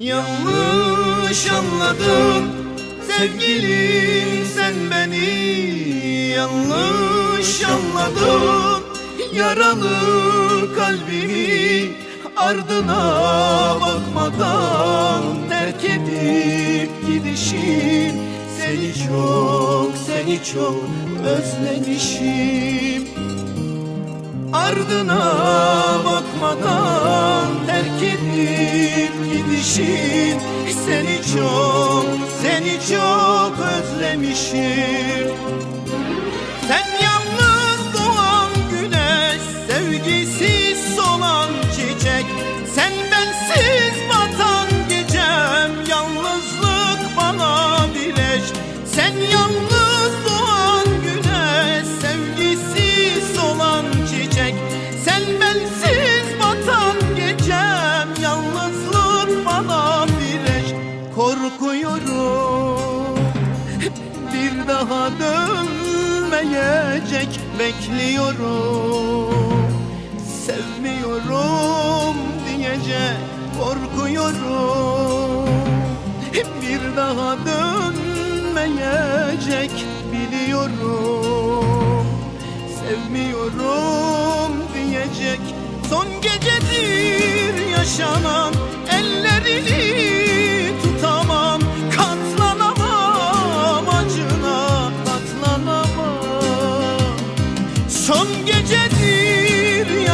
Yanlış anladım. Sevgilim sen beni yanlış anladın. Yaralı kalbimi ardına bakmadan Terk edip gidişim. Seni çok seni çok özlemişim. Ardına bakmadan terk edip çok, seni çok özlemişim Sen yalnız doğan güneş, sevgisiz solan çiçek. Sen bensiz batan gecem, yalnızlık bana bileş. Sen dönmeyecek bekliyorum. Sevmiyorum diyecek korkuyorum. Bir daha dönmeyecek biliyorum. Sevmiyorum diyecek son gecedir yaşanan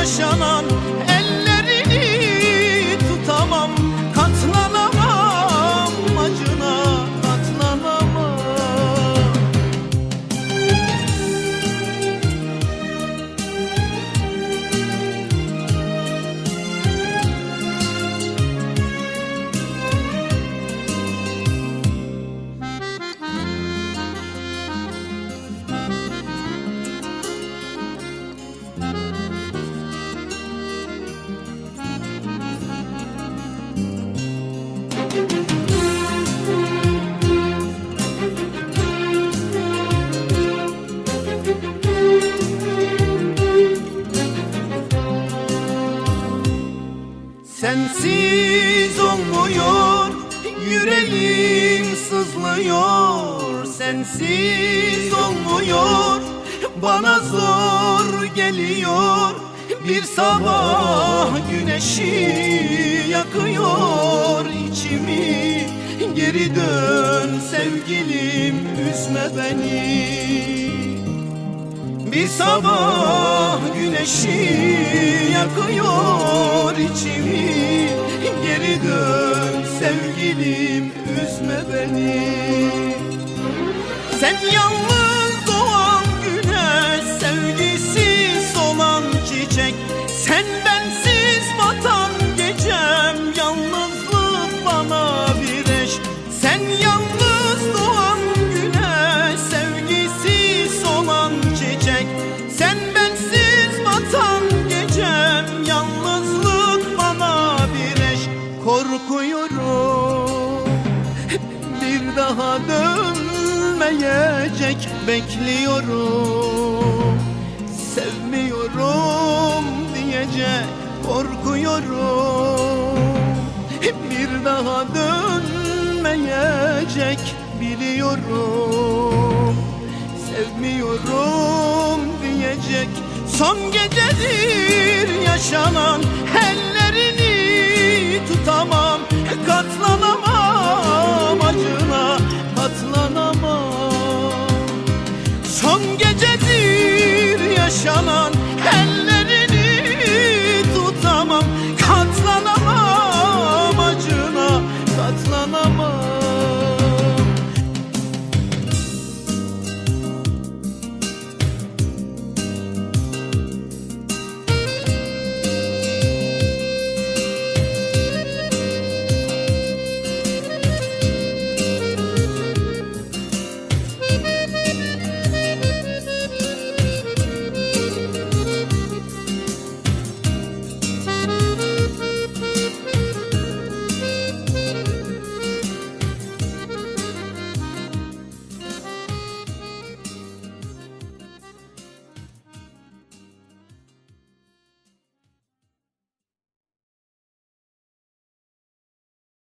yaşanan Sensiz olmuyor Yüreğim sızlıyor. Sensiz olmuyor Bana zor geliyor. Bir sabah güneşi yakıyor içimi. Geri dön sevgilim üzme beni. Bir sabah sevgilim üzme beni. Sen yalnız doğan güneş sevgisiz olan çiçek Sen bensiz dönmeyecek bekliyorum. Sevmiyorum diyecek korkuyorum. Bir daha dönmeyecek biliyorum. Sevmiyorum diyecek son gecedir yaşanan eller